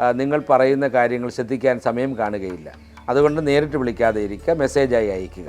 നിങ്ങൾ പറയുന്ന കാര്യങ്ങൾ ശ്രദ്ധിക്കാൻ സമയം കാണുകയില്ല. അതുകൊണ്ട് നേരിട്ട് വിളിക്കാതെ ഇരിക്കുക മെസ്സേജായി അയയ്ക്കുക.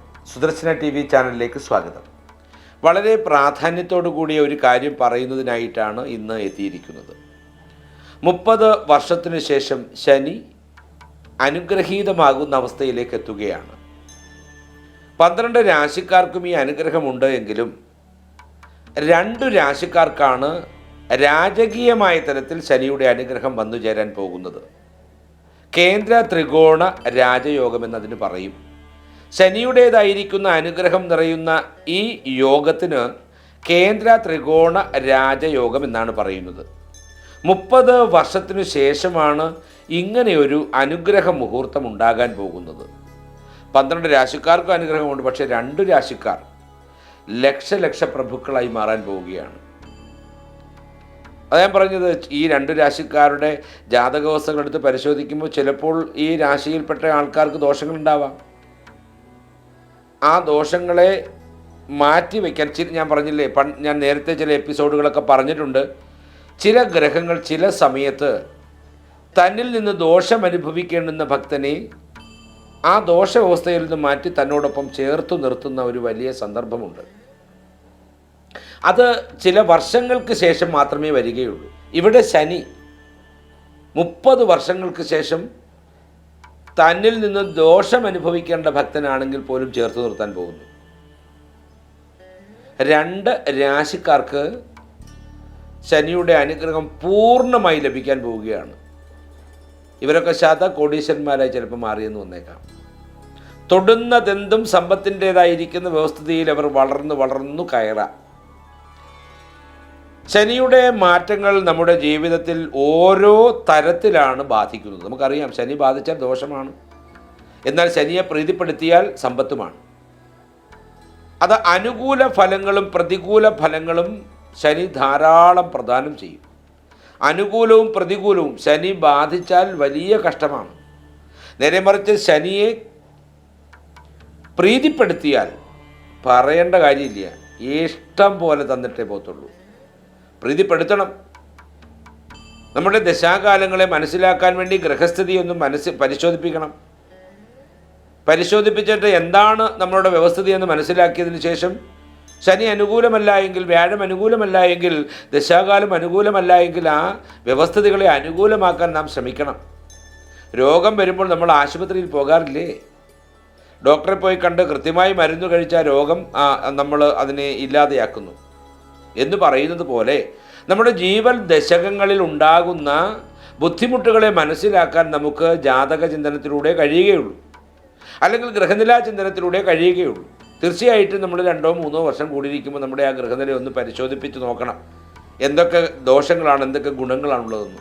സുദർശന ടി വി ചാനലിലേക്ക് സ്വാഗതം. വളരെ പ്രാധാന്യത്തോടു കൂടിയ ഒരു കാര്യം പറയുന്നതിനായിട്ടാണ് ഇന്ന് എത്തിയിരിക്കുന്നത്. മുപ്പത് വർഷത്തിനു ശേഷം ശനി അനുഗ്രഹീതമാകുന്ന അവസ്ഥയിലേക്ക് എത്തുകയാണ്. പന്ത്രണ്ട് രാശിക്കാർക്കും ഈ അനുഗ്രഹമുണ്ട് എങ്കിലും രണ്ടു രാശിക്കാർക്കാണ് രാജകീയമായ തലത്തിൽ ശനിയുടെ അനുഗ്രഹം വന്നു ചേരാൻ പോകുന്നത്. കേന്ദ്ര ത്രികോണ രാജയോഗം എന്നതിന് പറയും. ശനിയുടേതായിരിക്കുന്ന അനുഗ്രഹം നിറയുന്ന ഈ യോഗത്തിന് കേന്ദ്ര ത്രികോണ രാജയോഗം എന്നാണ് പറയുന്നത്. മുപ്പത് വർഷത്തിനു ശേഷമാണ് ഇങ്ങനെയൊരു അനുഗ്രഹ മുഹൂർത്തം ഉണ്ടാകാൻ പോകുന്നത്. പന്ത്രണ്ട് രാശിക്കാർക്കും അനുഗ്രഹമുണ്ട് പക്ഷേ രണ്ട് രാശിക്കാർ ലക്ഷലക്ഷ പ്രഭുക്കളായി മാറാൻ പോവുകയാണ്. അത് ഞാൻ പറഞ്ഞത് ഈ രണ്ട് രാശിക്കാരുടെ ജാതകവസ്ഥകളെടുത്ത് പരിശോധിക്കുമ്പോൾ ചിലപ്പോൾ ഈ രാശിയിൽപ്പെട്ട ആൾക്കാർക്ക് ദോഷങ്ങളുണ്ടാവാം. ആ ദോഷങ്ങളെ മാറ്റി വയ്ക്കാൻ ചില ഞാൻ പറഞ്ഞില്ലേ പൺ ഞാൻ നേരത്തെ ചില എപ്പിസോഡുകളൊക്കെ പറഞ്ഞിട്ടുണ്ട്. ചില ഗ്രഹങ്ങൾ ചില സമയത്ത് തന്നിൽ നിന്ന് ദോഷം അനുഭവിക്കേണ്ടുന്ന ഭക്തനെ ആ ദോഷവ്യവസ്ഥയിൽ നിന്ന് മാറ്റി തന്നോടൊപ്പം ചേർത്തു നിർത്തുന്ന ഒരു വലിയ സന്ദർഭമുണ്ട്. അത് ചില വർഷങ്ങൾക്ക് ശേഷം മാത്രമേ വരികയുള്ളൂ. ഇവിടെ ശനി മുപ്പത് വർഷങ്ങൾക്ക് ശേഷം തന്നിൽ നിന്ന് ദോഷം അനുഭവിക്കേണ്ട ഭക്തനാണെങ്കിൽ പോലും ചേർത്ത് നിർത്താൻ പോകുന്നു. രണ്ട് രാശിക്കാർക്ക് ശനിയുടെ അനുഗ്രഹം പൂർണമായി ലഭിക്കാൻ പോവുകയാണ്. ഇവരൊക്കെ ശത കോടീശ്വരന്മാരായി ചിലപ്പോൾ മാറിയെന്ന് വന്നേക്കാം. തൊടുന്നതെന്തും സമ്പത്തിന്റെതായിരിക്കുന്ന വ്യവസ്ഥിതിയിൽ അവർ വളർന്നു വളർന്നു കയറാം. ശനിയുടെ മാറ്റങ്ങൾ നമ്മുടെ ജീവിതത്തിൽ ഓരോ തരത്തിലാണ് ബാധിക്കുന്നത്. നമുക്കറിയാം ശനി ബാധിച്ചാൽ ദോഷമാണ്. എന്നാൽ ശനിയെ പ്രീതിപ്പെടുത്തിയാൽ സമ്പത്തുമാണ്. അത് അനുകൂല ഫലങ്ങളും പ്രതികൂല ഫലങ്ങളും ശനി ധാരാളം പ്രദാനം ചെയ്യും. അനുകൂലവും പ്രതികൂലവും ശനി ബാധിച്ചാൽ വലിയ കഷ്ടമാണ്. നേരെ മറിച്ച് ശനിയെ പ്രീതിപ്പെടുത്തിയാൽ പറയേണ്ട കാര്യമില്ല. ഇഷ്ടം പോലെ തന്നിട്ടേ പോകത്തുള്ളൂ. പ്രീതിപ്പെടുത്തണം. നമ്മുടെ ദശാകാലങ്ങളെ മനസ്സിലാക്കാൻ വേണ്ടി ഗ്രഹസ്ഥിതി ഒന്ന് മനസ്സ് പരിശോധിപ്പിക്കണം. പരിശോധിപ്പിച്ചിട്ട് എന്താണ് നമ്മളുടെ വ്യവസ്ഥിതി എന്ന് മനസ്സിലാക്കിയതിന് ശേഷം ശനി അനുകൂലമല്ല എങ്കിൽ വ്യാഴം അനുകൂലമല്ല എങ്കിൽ ദശാകാലം അനുകൂലമല്ല എങ്കിൽ ആ വ്യവസ്ഥിതികളെ അനുകൂലമാക്കാൻ നാം ശ്രമിക്കണം. രോഗം വരുമ്പോൾ നമ്മൾ ആശുപത്രിയിൽ പോകാറില്ലേ? ഡോക്ടറെ പോയി കണ്ട് കൃത്യമായി മരുന്ന് കഴിച്ചാൽ രോഗം നമ്മൾ അതിനെ ഇല്ലാതെയാക്കുന്നു. എന്ന് പറയുന്നത് പോലെ നമ്മുടെ ജീവൻ ദശകങ്ങളിൽ ഉണ്ടാകുന്ന ബുദ്ധിമുട്ടുകളെ മനസ്സിലാക്കാൻ നമുക്ക് ജാതക ചിന്തനത്തിലൂടെ കഴിയുകയുള്ളൂ. അല്ലെങ്കിൽ ഗ്രഹനിലാ ചിന്തനത്തിലൂടെ കഴിയുകയുള്ളൂ. തീർച്ചയായിട്ടും നമ്മൾ രണ്ടോ മൂന്നോ വർഷം കൂടിയിരിക്കുമ്പോൾ നമ്മുടെ ആ ഗ്രഹനില ഒന്ന് പരിശോധിപ്പിച്ച് നോക്കണം. എന്തൊക്കെ ദോഷങ്ങളാണ് എന്തൊക്കെ ഗുണങ്ങളാണുള്ളതെന്ന്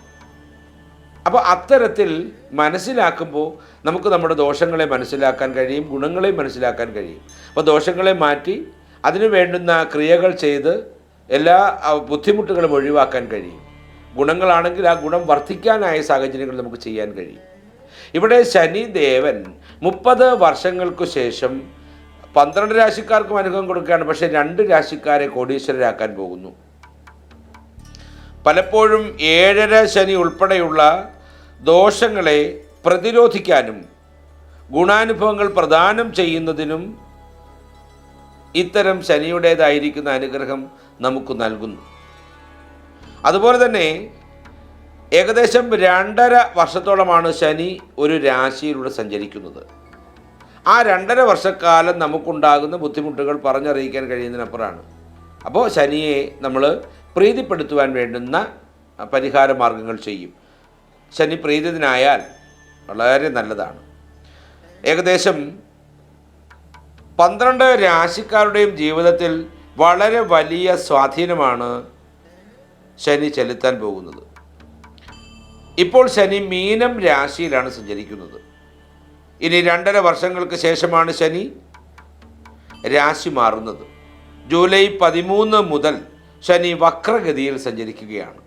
അപ്പോൾ അത്തരത്തിൽ മനസ്സിലാക്കുമ്പോൾ നമുക്ക് നമ്മുടെ ദോഷങ്ങളെ മനസ്സിലാക്കാൻ കഴിയും ഗുണങ്ങളെ മനസ്സിലാക്കാൻ കഴിയും. അപ്പോൾ ദോഷങ്ങളെ മാറ്റി അതിനു വേണ്ടുന്ന ക്രിയകൾ ചെയ്ത് എല്ലാ ബുദ്ധിമുട്ടുകളും ഒഴിവാക്കാൻ കഴിയും. ഗുണങ്ങളാണെങ്കിൽ ആ ഗുണം വർദ്ധിക്കാനായ സാഹചര്യങ്ങൾ നമുക്ക് ചെയ്യാൻ കഴിയും. ഇവിടെ ശനിദേവൻ മുപ്പത് വർഷങ്ങൾക്ക് ശേഷം പന്ത്രണ്ട് രാശിക്കാർക്കും അനുഭവം കൊടുക്കുകയാണ്. പക്ഷേ രണ്ട് രാശിക്കാരെ കോടീശ്വരരാക്കാൻ പോകുന്നു. പലപ്പോഴും ഏഴര ശനി ഉൾപ്പെടെയുള്ള ദോഷങ്ങളെ പ്രതിരോധിക്കാനും ഗുണാനുഭവങ്ങൾ പ്രദാനം ചെയ്യുന്നതിനും ഇത്തരം ശനിയുടേതായിരിക്കുന്ന അനുഗ്രഹം നമുക്ക് നൽകുന്നു. അതുപോലെ തന്നെ ഏകദേശം രണ്ടര വർഷത്തോളമാണ് ശനി ഒരു രാശിയിലൂടെ സഞ്ചരിക്കുന്നത്. ആ രണ്ടര വർഷക്കാലം നമുക്കുണ്ടാകുന്ന ബുദ്ധിമുട്ടുകൾ പറഞ്ഞറിയിക്കാൻ കഴിയുന്നതിനപ്പുറമാണ്. അപ്പോൾ ശനിയെ നമ്മൾ പ്രീതിപ്പെടുത്തുവാൻ വേണ്ടുന്ന പരിഹാര മാർഗങ്ങൾ ചെയ്യും. ശനി പ്രീതിതനായാൽ വളരെ നല്ലതാണ്. ഏകദേശം പന്ത്രണ്ട് രാശിക്കാരുടെയും ജീവിതത്തിൽ വളരെ വലിയ സ്വാധീനമാണ് ശനി ചെലുത്താൻ പോകുന്നത്. ഇപ്പോൾ ശനി മീനം രാശിയിലാണ് സഞ്ചരിക്കുന്നത്. ഇനി രണ്ടര വർഷങ്ങൾക്ക് ശേഷമാണ് ശനി രാശി മാറുന്നത്. ജൂലൈ പതിമൂന്ന് മുതൽ ശനി വക്രഗതിയിൽ സഞ്ചരിക്കുകയാണ്.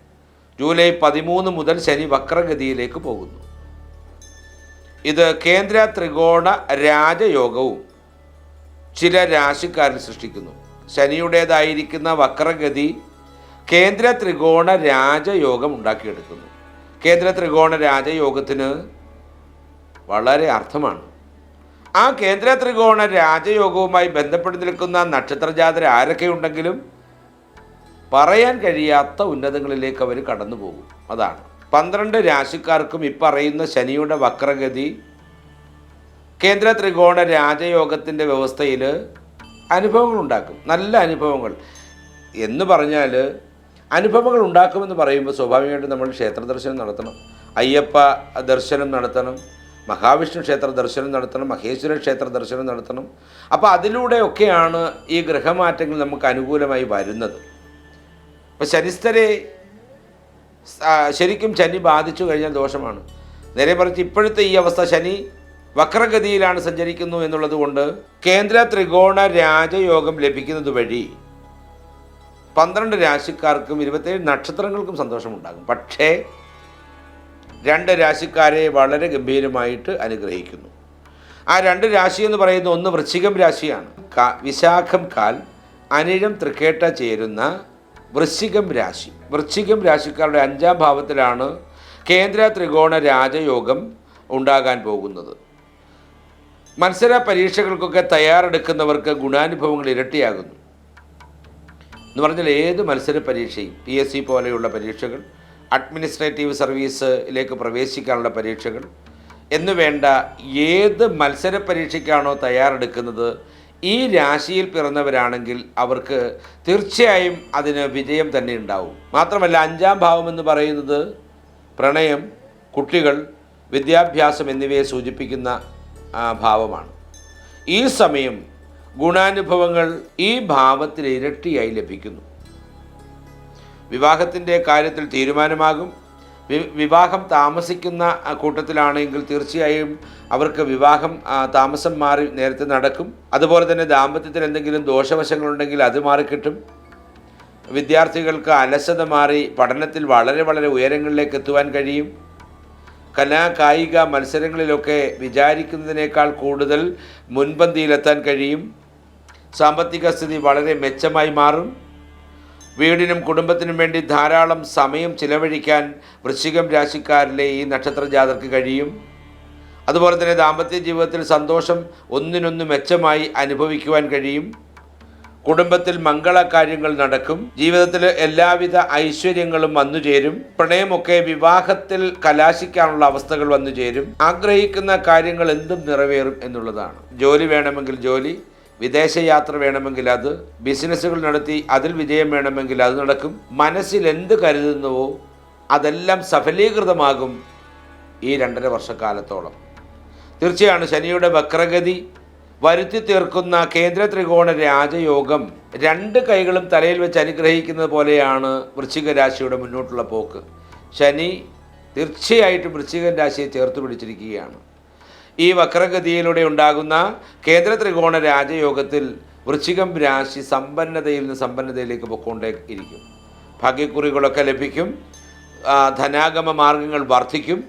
ജൂലൈ പതിമൂന്ന് മുതൽ ശനി വക്രഗതിയിലേക്ക് പോകുന്നു. ഇത് കേന്ദ്ര ത്രികോണ രാജയോഗവും ചില രാശിക്കാരിൽ സൃഷ്ടിക്കുന്നു. ശനിയുടേതായിരിക്കുന്ന വക്രഗതി കേന്ദ്ര ത്രികോണ രാജയോഗം ഉണ്ടാക്കിയെടുക്കുന്നു. കേന്ദ്ര ത്രികോണ രാജയോഗത്തിന് വളരെ അർത്ഥമാണ്. ആ കേന്ദ്ര ത്രികോണ രാജയോഗവുമായി ബന്ധപ്പെട്ട് നിൽക്കുന്ന നക്ഷത്രജാതര ആരൊക്കെയുണ്ടെങ്കിലും പറയാൻ കഴിയാത്ത ഉന്നതങ്ങളിലേക്ക് അവർ കടന്നു പോകും അതാണ്. പന്ത്രണ്ട് രാശിക്കാർക്കും ഇപ്പറയുന്ന ശനിയുടെ വക്രഗതി കേന്ദ്ര ത്രികോണ രാജയോഗത്തിന്റെ വ്യവസ്ഥയിൽ അനുഭവങ്ങൾ ഉണ്ടാക്കും നല്ല അനുഭവങ്ങൾ. എന്ന് പറഞ്ഞാൽ അനുഭവങ്ങൾ ഉണ്ടാക്കുമെന്ന് പറയുമ്പോൾ സ്വാഭാവികമായിട്ടും നമ്മൾ ക്ഷേത്ര ദർശനം നടത്തണം. അയ്യപ്പ ദർശനം നടത്തണം. മഹാവിഷ്ണു ക്ഷേത്ര ദർശനം നടത്തണം. മഹേശ്വര ക്ഷേത്ര ദർശനം നടത്തണം. അപ്പോൾ അതിലൂടെയൊക്കെയാണ് ഈ ഗ്രഹമാറ്റങ്ങൾ നമുക്ക് അനുകൂലമായി വരുന്നത്. അപ്പോൾ ശനിസ്ഥരെ ശരിക്കും ശനി ബാധിച്ചു കഴിഞ്ഞാൽ ദോഷമാണ്. നേരെ മറിച്ച് ഇപ്പോഴത്തെ ഈ അവസ്ഥ ശനി വക്രഗതിയിലാണ് സഞ്ചരിക്കുന്നു എന്നുള്ളതുകൊണ്ട് കേന്ദ്ര ത്രികോണ രാജയോഗം ലഭിക്കുന്നത് വഴി പന്ത്രണ്ട് രാശിക്കാർക്കും ഇരുപത്തേഴ് നക്ഷത്രങ്ങൾക്കും സന്തോഷമുണ്ടാകും. പക്ഷേ രണ്ട് രാശിക്കാരെ വളരെ ഗംഭീരമായിട്ട് അനുഗ്രഹിക്കുന്നു. ആ രണ്ട് രാശി എന്ന് പറയുന്ന ഒന്ന് വൃശ്ചികം രാശിയാണ്. വിശാഖം കാൽ അനിഴം തൃക്കേട്ട ചേരുന്ന വൃശ്ചികം രാശി. വൃശ്ചികം രാശിക്കാരുടെ അഞ്ചാം ഭാവത്തിലാണ് കേന്ദ്ര ത്രികോണ രാജയോഗം ഉണ്ടാകാൻ പോകുന്നത്. മത്സര പരീക്ഷകൾക്കൊക്കെ തയ്യാറെടുക്കുന്നവർക്ക് ഗുണാനുഭവങ്ങൾ ഇരട്ടിയാകുന്നു. എന്ന് പറഞ്ഞാൽ ഏത് മത്സര പരീക്ഷയും പി എസ് സി പോലെയുള്ള പരീക്ഷകൾ അഡ്മിനിസ്ട്രേറ്റീവ് സർവീസിലേക്ക് പ്രവേശിക്കാനുള്ള പരീക്ഷകൾ എന്നുവേണ്ട ഏത് മത്സര പരീക്ഷയ്ക്കാണോ തയ്യാറെടുക്കുന്നത് ഈ രാശിയിൽ പിറന്നവരാണെങ്കിൽ അവർക്ക് തീർച്ചയായും അതിന് വിജയം തന്നെ ഉണ്ടാവും. മാത്രമല്ല അഞ്ചാം ഭാവം എന്ന് പറയുന്നത് പ്രണയം കുട്ടികൾ വിദ്യാഭ്യാസം എന്നിവയെ സൂചിപ്പിക്കുന്ന ഭാവമാണ്. ഈ സമയം ഗുണാനുഭവങ്ങൾ ഈ ഭാവത്തിൽ ഇരട്ടിയായി ലഭിക്കുന്നു. വിവാഹത്തിന്റെ കാര്യത്തിൽ തീരുമാനമാകും. വിവാഹം താമസിക്കുന്ന കൂട്ടത്തിലാണെങ്കിൽ തീർച്ചയായും അവർക്ക് വിവാഹം താമസം മാറി നേരത്തെ നടക്കും. അതുപോലെ തന്നെ ദാമ്പത്യത്തിൽ എന്തെങ്കിലും ദോഷവശങ്ങളുണ്ടെങ്കിൽ അത് മാറിക്കിട്ടും വിദ്യാർത്ഥികൾക്ക് അലസത മാറി പഠനത്തിൽ വളരെ വളരെ ഉയരങ്ങളിലേക്ക് എത്തുവാൻ കഴിയും. കലാ കായിക മത്സരങ്ങളിലൊക്കെ വിചാരിക്കുന്നതിനേക്കാൾ കൂടുതൽ മുൻപന്തിയിലെത്താൻ കഴിയും. സാമ്പത്തിക സ്ഥിതി വളരെ മെച്ചമായി മാറും. വീടിനും കുടുംബത്തിനും വേണ്ടി ധാരാളം സമയം ചിലവഴിക്കാൻ വൃശ്ചികം രാശിക്കാരിലെ ഈ നക്ഷത്ര ജാതർക്ക് കഴിയും. അതുപോലെ തന്നെ ദാമ്പത്യ ജീവിതത്തിൽ സന്തോഷം ഒന്നിനൊന്ന് മെച്ചമായി അനുഭവിക്കുവാൻ കഴിയും. കുടുംബത്തിൽ മംഗളകാര്യങ്ങൾ നടക്കും. ജീവിതത്തിൽ എല്ലാവിധ ഐശ്വര്യങ്ങളും വന്നു ചേരും. പ്രണയമൊക്കെ വിവാഹത്തിൽ കലാശിക്കാനുള്ള അവസ്ഥകൾ വന്നു ചേരും. ആഗ്രഹിക്കുന്ന കാര്യങ്ങൾ എന്തും നിറവേറും എന്നുള്ളതാണ്. ജോലി വേണമെങ്കിൽ ജോലി വിദേശയാത്ര വേണമെങ്കിൽ അത് ബിസിനസ്സുകൾ നടത്തി അതിൽ വിജയം വേണമെങ്കിൽ അത് നടക്കും. മനസ്സിൽ എന്ത് കരുതുന്നുവോ അതെല്ലാം സഫലീകൃതമാകും ഈ രണ്ടര വർഷക്കാലത്തോളം. തീർച്ചയാണ് ശനിയുടെ വക്രഗതി വരുത്തി തീർക്കുന്ന കേന്ദ്ര ത്രികോണ രാജയോഗം രണ്ട് കൈകളും തലയിൽ വെച്ച് അനുഗ്രഹിക്കുന്നത് പോലെയാണ് വൃശ്ചിക രാശിയുടെ മുന്നോട്ടുള്ള പോക്ക്. ശനി തീർച്ചയായിട്ടും വൃശ്ചികൻ രാശിയെ ചേർത്ത് പിടിച്ചിരിക്കുകയാണ്. ഈ വക്രഗതിയിലൂടെ ഉണ്ടാകുന്ന കേന്ദ്ര ത്രികോണ രാജയോഗത്തിൽ വൃശ്ചികം രാശി സമ്പന്നതയിൽ നിന്ന് സമ്പന്നതയിലേക്ക് പൊക്കോണ്ടേ ഇരിക്കും. ഭാഗ്യക്കുറികളൊക്കെ ലഭിക്കും. ധനാഗമ മാർഗങ്ങൾ വർദ്ധിക്കും.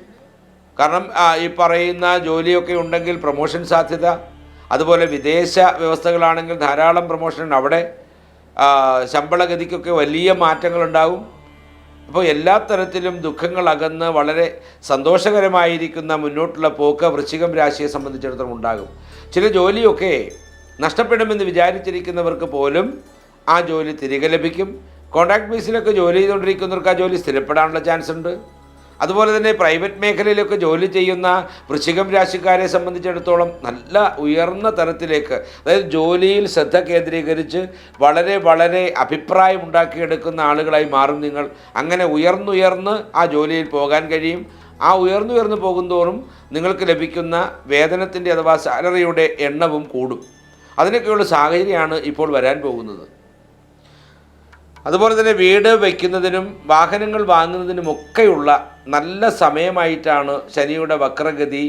കാരണം ഈ പറയുന്ന ജോലിയൊക്കെ ഉണ്ടെങ്കിൽ പ്രൊമോഷൻ സാധ്യത അതുപോലെ വിദേശ വ്യവസ്ഥകളാണെങ്കിൽ ധാരാളം പ്രൊമോഷൻ അവിടെ ശമ്പളഗതിക്കൊക്കെ വലിയ മാറ്റങ്ങളുണ്ടാകും അപ്പോൾ എല്ലാ തരത്തിലും ദുഃഖങ്ങൾ അകന്ന് വളരെ സന്തോഷകരമായിരിക്കുന്ന മുന്നോട്ടുള്ള പോക്ക് വൃശ്ചികം രാശിയെ സംബന്ധിച്ചിടത്തോളം ഉണ്ടാകും. ചില ജോലിയൊക്കെ നഷ്ടപ്പെടുമെന്ന് വിചാരിച്ചിരിക്കുന്നവർക്ക് പോലും ആ ജോലി തിരികെ ലഭിക്കും. കോൺട്രാക്ട് ബേസിലൊക്കെ ജോലി ചെയ്തുകൊണ്ടിരിക്കുന്നവർക്ക് ആ ജോലി സ്ഥിരപ്പെടാനുള്ള ചാൻസ് ഉണ്ട് അതുപോലെ തന്നെ പ്രൈവറ്റ് മേഖലയിലൊക്കെ ജോലി ചെയ്യുന്ന വൃശ്ചികം രാശിക്കാരെ സംബന്ധിച്ചിടത്തോളം നല്ല ഉയർന്ന തരത്തിലേക്ക് അതായത് ജോലിയിൽ ശ്രദ്ധ കേന്ദ്രീകരിച്ച് വളരെ വളരെ അഭിപ്രായം ഉണ്ടാക്കിയെടുക്കുന്ന ആളുകളായി മാറും നിങ്ങൾ. അങ്ങനെ ഉയർന്നുയർന്ന് ആ ജോലിയിൽ പോകാൻ കഴിയും. ആ ഉയർന്നുയർന്ന് പോകുന്തോറും നിങ്ങൾക്ക് ലഭിക്കുന്ന വേതനത്തിന്റെ അഥവാ സാലറിയുടെ എണ്ണവും കൂടും. അതിനൊക്കെയുള്ള സാഹചര്യമാണ് ഇപ്പോൾ വരാൻ പോകുന്നത്. അതുപോലെ തന്നെ വീട് വയ്ക്കുന്നതിനും വാഹനങ്ങൾ വാങ്ങുന്നതിനും ഒക്കെയുള്ള നല്ല സമയമായിട്ടാണ് ശനിയുടെ വക്രഗതി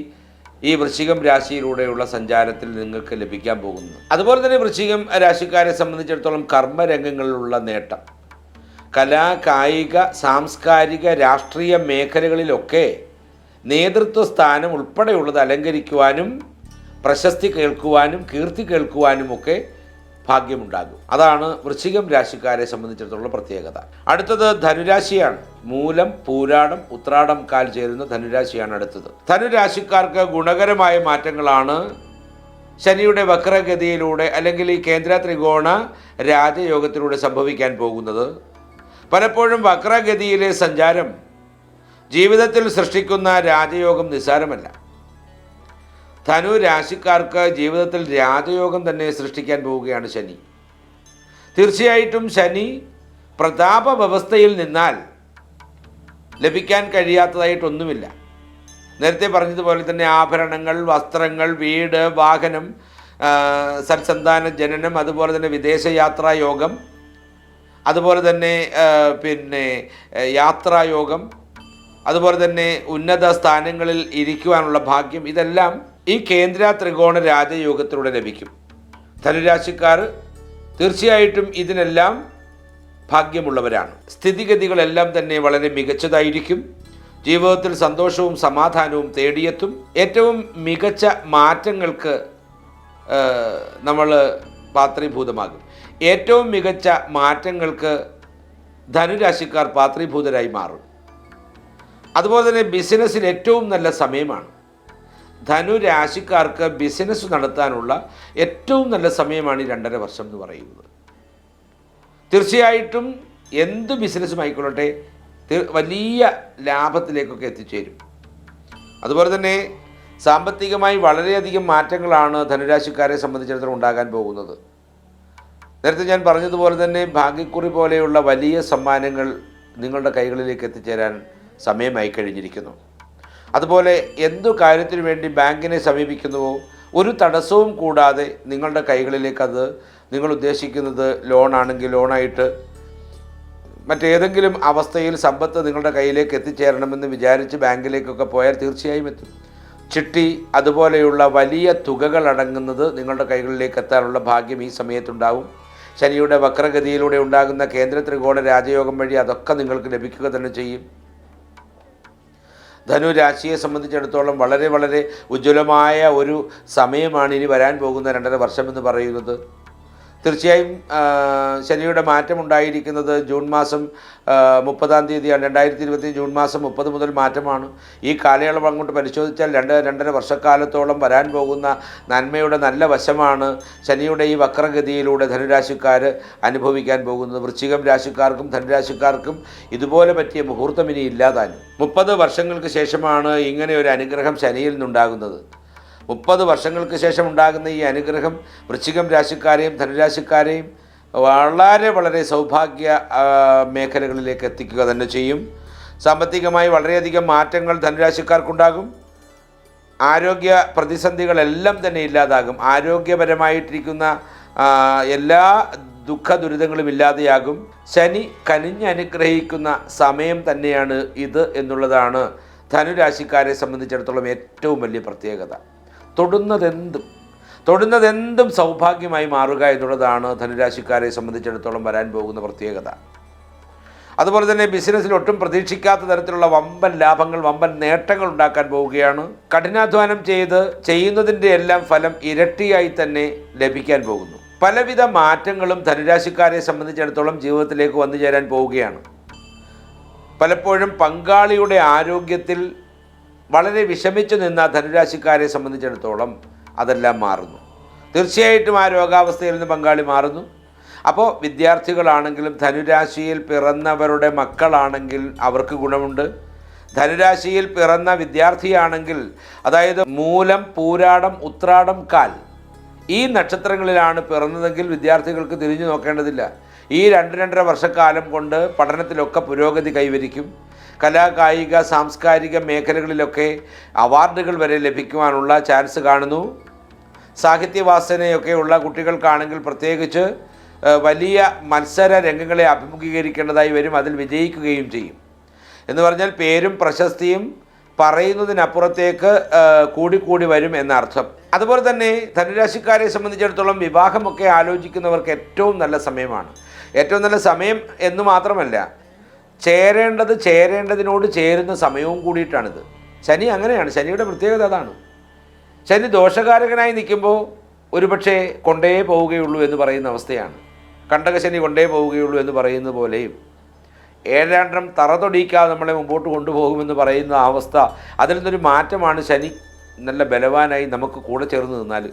ഈ വൃശ്ചികം രാശിയിലൂടെയുള്ള സഞ്ചാരത്തിൽ നിങ്ങൾക്ക് ലഭിക്കാൻ പോകുന്നത്. അതുപോലെ തന്നെ വൃശ്ചികം രാശിക്കാരെ സംബന്ധിച്ചിടത്തോളം കർമ്മരംഗങ്ങളിലുള്ള നേട്ടം. കലാ കായിക സാംസ്കാരിക രാഷ്ട്രീയ മേഖലകളിലൊക്കെ നേതൃത്വ സ്ഥാനം ഉൾപ്പെടെയുള്ളത് അലങ്കരിക്കുവാനും പ്രശസ്തി കേൾക്കുവാനും കീർത്തി കേൾക്കുവാനും ഒക്കെ ഭാഗ്യമുണ്ടാകും. അതാണ് വൃശ്ചികം രാശിക്കാരെ സംബന്ധിച്ചിടത്തോളം പ്രത്യേകത. അടുത്തത് ധനുരാശിയാണ്. മൂലം പൂരാടം ഉത്രാടം കാൽ ചേരുന്ന ധനുരാശിയാണ് അടുത്തത്. ധനുരാശിക്കാർക്ക് ഗുണകരമായ മാറ്റങ്ങളാണ് ശനിയുടെ വക്രഗതിയിലൂടെ അല്ലെങ്കിൽ ഈ കേന്ദ്ര ത്രികോണ രാജയോഗത്തിലൂടെ സംഭവിക്കാൻ പോകുന്നത്. പലപ്പോഴും വക്രഗതിയിലെ സഞ്ചാരം ജീവിതത്തിൽ സൃഷ്ടിക്കുന്ന രാജയോഗം നിസ്സാരമല്ല. ധനു രാശിക്കാർക്ക് ജീവിതത്തിൽ രാജയോഗം തന്നെ സൃഷ്ടിക്കാൻ പോവുകയാണ് ശനി. തീർച്ചയായിട്ടും ശനി പ്രതാപ വ്യവസ്ഥയിൽ നിന്നാൽ ലഭിക്കാൻ കഴിയാത്തതായിട്ടൊന്നുമില്ല. നേരത്തെ പറഞ്ഞതുപോലെ തന്നെ ആഭരണങ്ങൾ വസ്ത്രങ്ങൾ വീട് വാഹനം സത്സന്താന ജനനം അതുപോലെ തന്നെ വിദേശയാത്രാ യോഗം അതുപോലെ തന്നെ പിന്നെ യാത്രായോഗം അതുപോലെ തന്നെ ഉന്നത സ്ഥാനങ്ങളിൽ ഇരിക്കുവാനുള്ള ഭാഗ്യം ഇതെല്ലാം ഈ കേന്ദ്ര ത്രികോണ രാജയോഗത്തിലൂടെ ലഭിക്കും. ധനുരാശിക്കാർ തീർച്ചയായിട്ടും ഇതിനെല്ലാം ഭാഗ്യമുള്ളവരാണ്. സ്ഥിതിഗതികളെല്ലാം തന്നെ വളരെ മികച്ചതായിരിക്കും. ജീവിതത്തിൽ സന്തോഷവും സമാധാനവും തേടിയെത്തും. ഏറ്റവും മികച്ച മാറ്റങ്ങൾക്ക് നമ്മൾ പാത്രീഭൂതമാകും. ഏറ്റവും മികച്ച മാറ്റങ്ങൾക്ക് ധനുരാശിക്കാർ പാത്രീഭൂതരായി മാറും. അതുപോലെ തന്നെ ബിസിനസ്സിൽ ഏറ്റവും നല്ല സമയമാണ്. ധനുരാശിക്കാർക്ക് ബിസിനസ് നടത്താനുള്ള ഏറ്റവും നല്ല സമയമാണ് ഈ രണ്ടര വർഷം എന്ന് പറയുന്നത്. തീർച്ചയായിട്ടും എന്ത് ബിസിനസ്സും ആയിക്കൊള്ളട്ടെ വലിയ ലാഭത്തിലേക്കൊക്കെ എത്തിച്ചേരും. അതുപോലെ തന്നെ സാമ്പത്തികമായി വളരെയധികം മാറ്റങ്ങളാണ് ധനുരാശിക്കാരെ സംബന്ധിച്ചിടത്തോളം ഉണ്ടാകാൻ പോകുന്നത്. നേരത്തെ ഞാൻ പറഞ്ഞതുപോലെ തന്നെ ഭാഗ്യക്കുറി പോലെയുള്ള വലിയ സമ്മാനങ്ങൾ നിങ്ങളുടെ കൈകളിലേക്ക് എത്തിച്ചേരാൻ സമയമായി കഴിഞ്ഞിരിക്കുന്നു. അതുപോലെ എന്തു കാര്യത്തിനു വേണ്ടി ബാങ്കിനെ സമീപിക്കുന്നുവോ ഒരു തടസ്സവും കൂടാതെ നിങ്ങളുടെ കൈകളിലേക്ക് അത് നിങ്ങൾ ഉദ്ദേശിക്കുന്നത് ലോണാണെങ്കിൽ ലോണായിട്ട് മറ്റേതെങ്കിലും അവസ്ഥയിൽ സമ്പത്ത് നിങ്ങളുടെ കയ്യിലേക്ക് എത്തിച്ചേരണമെന്ന് വിചാരിച്ച് ബാങ്കിലേക്കൊക്കെ പോയാൽ തീർച്ചയായും എത്തും. ചിട്ടി അതുപോലെയുള്ള വലിയ തുകകൾ അടങ്ങുന്നത് നിങ്ങളുടെ കൈകളിലേക്ക് എത്താനുള്ള ഭാഗ്യം ഈ സമയത്തുണ്ടാവും. ശനിയുടെ വക്രഗതിയിലൂടെ ഉണ്ടാകുന്ന കേന്ദ്ര ത്രികോണ രാജയോഗം വഴി അതൊക്കെ നിങ്ങൾക്ക് ലഭിക്കുക തന്നെ ചെയ്യും. ധനു രാശിയെ സംബന്ധിച്ചിടത്തോളം വളരെ വളരെ ഉജ്ജ്വലമായ ഒരു സമയമാണ് ഇനി വരാൻ പോകുന്ന രണ്ടര വർഷം എന്ന് പറയുന്നത്. തീർച്ചയായും ശനിയുടെ മാറ്റം ഉണ്ടായിരിക്കുന്നത് ജൂൺ മാസം മുപ്പതാം തീയതിയാണ്. രണ്ടായിരത്തി ഇരുപത്തി ജൂൺ മാസം മുപ്പത് മുതൽ മാറ്റമാണ്. ഈ കാലയളവ് അങ്ങോട്ട് പരിശോധിച്ചാൽ രണ്ട് രണ്ടര വർഷക്കാലത്തോളം വരാൻ പോകുന്ന നന്മയുടെ നല്ല വശമാണ് ശനിയുടെ ഈ വക്രഗതിയിലൂടെ ധനുരാശിക്കാർ അനുഭവിക്കാൻ പോകുന്നത്. വൃശ്ചികം രാശിക്കാർക്കും ധനുരാശിക്കാർക്കും ഇതുപോലെ പറ്റിയ മുഹൂർത്തം ഇനി ഇല്ലാതാനും. മുപ്പത് വർഷങ്ങൾക്ക് ശേഷമാണ് ഇങ്ങനെ ഒരു അനുഗ്രഹം ശനിയിൽ നിന്നുണ്ടാകുന്നത്. മുപ്പത് വർഷങ്ങൾക്ക് ശേഷം ഉണ്ടാകുന്ന ഈ അനുഗ്രഹം വൃശ്ചികം രാശിക്കാരെയും ധനുരാശിക്കാരെയും വളരെ വളരെ സൗഭാഗ്യ മേഖലകളിലേക്ക് എത്തിക്കുക തന്നെ ചെയ്യും. സാമ്പത്തികമായി വളരെയധികം മാറ്റങ്ങൾ ധനുരാശിക്കാർക്കുണ്ടാകും. ആരോഗ്യ പ്രതിസന്ധികളെല്ലാം തന്നെ ഇല്ലാതാകും. ആരോഗ്യപരമായിട്ടിരിക്കുന്ന എല്ലാ ദുഃഖ ദുരിതങ്ങളും ഇല്ലാതെയാകും. ശനി കനിഞ്ഞനുഗ്രഹിക്കുന്ന സമയം തന്നെയാണ് ഇത് എന്നുള്ളതാണ് ധനുരാശിക്കാരെ സംബന്ധിച്ചിടത്തോളം ഏറ്റവും വലിയ പ്രത്യേകത. തൊടുന്നതെന്തും തൊടുന്നതെന്തും സൗഭാഗ്യമായി മാറുക എന്നുള്ളതാണ് ധനുരാശിക്കാരെ സംബന്ധിച്ചിടത്തോളം വരാൻ പോകുന്ന പ്രത്യേകത. അതുപോലെ തന്നെ ബിസിനസ്സിൽ ഒട്ടും പ്രതീക്ഷിക്കാത്ത തരത്തിലുള്ള വമ്പൻ ലാഭങ്ങൾ വമ്പൻ നേട്ടങ്ങൾ ഉണ്ടാക്കാൻ പോവുകയാണ്. കഠിനാധ്വാനം ചെയ്ത് ചെയ്യുന്നതിന്റെ എല്ലാം ഫലം ഇരട്ടിയായി തന്നെ ലഭിക്കാൻ പോകുന്നു. പലവിധ മാറ്റങ്ങളും ധനുരാശിക്കാരെ സംബന്ധിച്ചിടത്തോളം ജീവിതത്തിലേക്ക് വന്നു ചേരാൻ പോവുകയാണ്. പലപ്പോഴും പങ്കാളിയുടെ ആരോഗ്യത്തിൽ വളരെ വിഷമിച്ചു നിന്ന ധനുരാശിക്കാരെ സംബന്ധിച്ചിടത്തോളം അതെല്ലാം മാറുന്നു. തീർച്ചയായിട്ടും ആ രോഗാവസ്ഥയിൽ നിന്ന് പങ്കാളി മാറുന്നു. അപ്പോൾ വിദ്യാർത്ഥികളാണെങ്കിലും ധനുരാശിയിൽ പിറന്നവരുടെ മക്കളാണെങ്കിൽ അവർക്ക് ഗുണമുണ്ട്. ധനുരാശിയിൽ പിറന്ന വിദ്യാർത്ഥിയാണെങ്കിൽ അതായത് മൂലം പൂരാടം ഉത്രാടം കാൽ ഈ നക്ഷത്രങ്ങളിലാണ് പിറന്നതെങ്കിൽ വിദ്യാർത്ഥികൾക്ക് തിരിഞ്ഞു നോക്കേണ്ടതില്ല. ഈ രണ്ട് രണ്ടര വർഷക്കാലം കൊണ്ട് പഠനത്തിലൊക്കെ പുരോഗതി കൈവരിക്കും. കലാ കായിക സാംസ്കാരിക മേഖലകളിലൊക്കെ അവാർഡുകൾ വരെ ലഭിക്കുവാനുള്ള ചാൻസ് കാണുന്നു. സാഹിത്യവാസനയൊക്കെയുള്ള കുട്ടികൾക്കാണെങ്കിൽ പ്രത്യേകിച്ച് വലിയ മത്സര രംഗങ്ങളെ അഭിമുഖീകരിക്കേണ്ടതായി വരും അതിൽ വിജയിക്കുകയും ചെയ്യും. എന്ന് പറഞ്ഞാൽ പേരും പ്രശസ്തിയും പറയുന്നതിനപ്പുറത്തേക്ക് കൂടിക്കൂടി വരും എന്നർത്ഥം. അതുപോലെ തന്നെ ധനുരാശിക്കാരെ സംബന്ധിച്ചിടത്തോളം വിവാഹമൊക്കെ ആലോചിക്കുന്നവർക്ക് ഏറ്റവും നല്ല സമയമാണ്. ഏറ്റവും നല്ല സമയം എന്ന് മാത്രമല്ല ചേരേണ്ടത് ചേരേണ്ടതിനോട് ചേരുന്ന സമയവും കൂടിയിട്ടാണിത്. ശനി അങ്ങനെയാണ്. ശനിയുടെ പ്രത്യേകത അതാണ്. ശനി ദോഷകാരകനായി നിൽക്കുമ്പോൾ ഒരുപക്ഷെ കൊണ്ടേ പോവുകയുള്ളൂ എന്ന് പറയുന്ന അവസ്ഥയാണ്. കണ്ടകശനി കൊണ്ടേ പോവുകയുള്ളൂ എന്ന് പറയുന്ന പോലെയും ഏഴാണ്ടം തറ തൊടിയിക്കാതെ നമ്മളെ മുമ്പോട്ട് കൊണ്ടുപോകുമെന്ന് പറയുന്ന അവസ്ഥ അതിൽ നിന്നൊരു മാറ്റമാണ് ശനി നല്ല ബലവാനായി നമുക്ക് കൂടെ ചേർന്ന് നിന്നാൽ.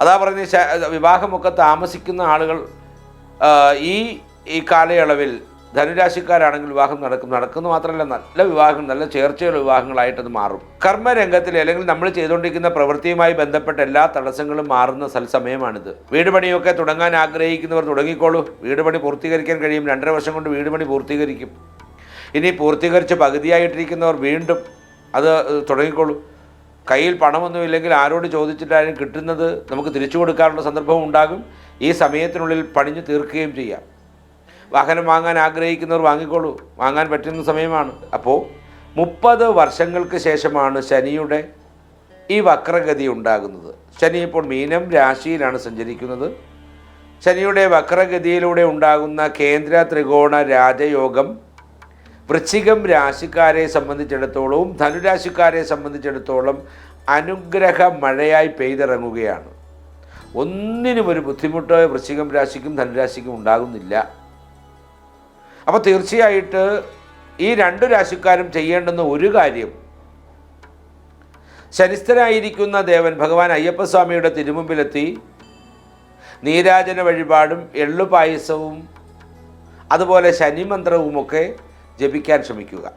അതാ പറഞ്ഞ വിവാഹമൊക്കെ താമസിക്കുന്ന ആളുകൾ ഈ ഈ കാലയളവിൽ ധനുരാശിക്കാരാണെങ്കിൽ വിവാഹം നടക്കും. നടക്കുന്നു മാത്രമല്ല നല്ല വിവാഹം നല്ല ചേർച്ചയുള്ള വിവാഹങ്ങളായിട്ടത് മാറും. കർമ്മരംഗത്തിൽ അല്ലെങ്കിൽ നമ്മൾ ചെയ്തുകൊണ്ടിരിക്കുന്ന പ്രവൃത്തിയുമായി ബന്ധപ്പെട്ട എല്ലാ തടസ്സങ്ങളും മാറുന്ന സൽസമയമാണിത് വീട് പണിയൊക്കെ തുടങ്ങാൻ ആഗ്രഹിക്കുന്നവർ തുടങ്ങിക്കോളൂ. വീട് പണി പൂർത്തീകരിക്കാൻ കഴിയും. രണ്ടര വർഷം കൊണ്ട് വീട് പണി പൂർത്തീകരിക്കും. ഇനി പൂർത്തീകരിച്ച് പകുതിയായിട്ടിരിക്കുന്നവർ വീണ്ടും അത് തുടങ്ങിക്കോളൂ. കയ്യിൽ പണമൊന്നുമില്ലെങ്കിൽ ആരോട് ചോദിച്ചിട്ടായാലും കിട്ടുന്നത് നമുക്ക് തിരിച്ചു കൊടുക്കാനുള്ള സന്ദർഭവും ഉണ്ടാകും. ഈ സമയത്തിനുള്ളിൽ പണിഞ്ഞു തീർക്കുകയും ചെയ്യാം. വാഹനം വാങ്ങാൻ ആഗ്രഹിക്കുന്നവർ വാങ്ങിക്കോളൂ. വാങ്ങാൻ പറ്റുന്ന സമയമാണ്. അപ്പോൾ മുപ്പത് വർഷങ്ങൾക്ക് ശേഷമാണ് ശനിയുടെ ഈ വക്രഗതി ഉണ്ടാകുന്നത്. ശനി ഇപ്പോൾ മീനം രാശിയിലാണ് സഞ്ചരിക്കുന്നത്. ശനിയുടെ വക്രഗതിയിലൂടെ ഉണ്ടാകുന്ന കേന്ദ്ര ത്രികോണ രാജയോഗം വൃശ്ചികം രാശിക്കാരെ സംബന്ധിച്ചിടത്തോളവും ധനുരാശിക്കാരെ സംബന്ധിച്ചിടത്തോളം അനുഗ്രഹ മഴയായി പെയ്തിറങ്ങുകയാണ്. ഒന്നിനും ഒരു ബുദ്ധിമുട്ടോ വൃശ്ചികം രാശിക്കും ധനുരാശിക്കും ഉണ്ടാകുന്നില്ല. അപ്പോൾ തീർച്ചയായിട്ട് ഈ രണ്ടു രാശിക്കാരും ചെയ്യേണ്ടുന്ന ഒരു കാര്യം ശനിസ്ഥനായിരിക്കുന്ന ദേവൻ ഭഗവാൻ അയ്യപ്പസ്വാമിയുടെ തിരുമുമ്പിലെത്തി നീരാജന വഴിപാടും എള്ളുപായസവും അതുപോലെ ശനിമന്ത്രവുമൊക്കെ ജപിക്കാൻ ശ്രമിക്കുക.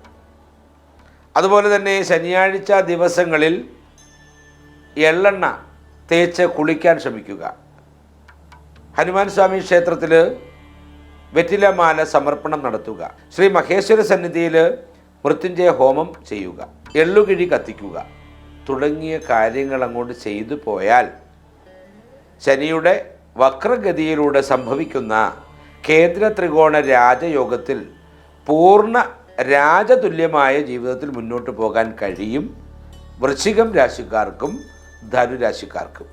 അതുപോലെ തന്നെ ശനിയാഴ്ച ദിവസങ്ങളിൽ എള്ളെണ്ണ തേച്ച് കുളിക്കാൻ ശ്രമിക്കുക. ഹനുമാൻ സ്വാമി ക്ഷേത്രത്തിൽ വെറ്റിലമാല സമർപ്പണം നടത്തുക. ശ്രീ മഹേശ്വര സന്നിധിയിൽ മൃത്യുഞ്ജയ ഹോമം ചെയ്യുക. എള്ളുകിഴി കത്തിക്കുക. തുടങ്ങിയ കാര്യങ്ങൾ അങ്ങോട്ട് ചെയ്തു പോയാൽ ശനിയുടെ വക്രഗതിയിലൂടെ സംഭവിക്കുന്ന കേന്ദ്ര ത്രികോണ രാജയോഗത്തിൽ പൂർണ രാജതുല്യമായ ജീവിതത്തിൽ മുന്നോട്ട് പോകാൻ കഴിയും. വൃശ്ചികം രാശിക്കാർക്കും ധനുരാശിക്കാർക്കും.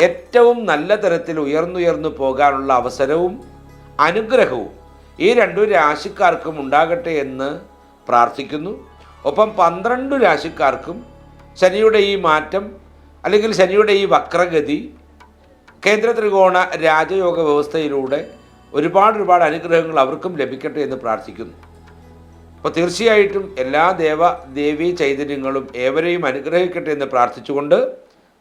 ഏറ്റവും നല്ല തരത്തിൽ ഉയർന്നുയർന്നു പോകാനുള്ള അവസരവും അനുഗ്രഹവും ഈ രണ്ടു രാശിക്കാർക്കും ഉണ്ടാകട്ടെ എന്ന് പ്രാർത്ഥിക്കുന്നു. ഒപ്പം പന്ത്രണ്ട് രാശിക്കാർക്കും ശനിയുടെ ഈ മാറ്റം അല്ലെങ്കിൽ ശനിയുടെ ഈ വക്രഗതി കേന്ദ്ര ത്രികോണ രാജയോഗ വ്യവസ്ഥയിലൂടെ ഒരുപാട് ഒരുപാട് അനുഗ്രഹങ്ങൾ അവർക്കും ലഭിക്കട്ടെ എന്ന് പ്രാർത്ഥിക്കുന്നു. അപ്പോൾ തീർച്ചയായിട്ടും എല്ലാ ദേവ ദേവീ ചൈതന്യങ്ങളും ഏവരെയും അനുഗ്രഹിക്കട്ടെ എന്ന് പ്രാർത്ഥിച്ചുകൊണ്ട്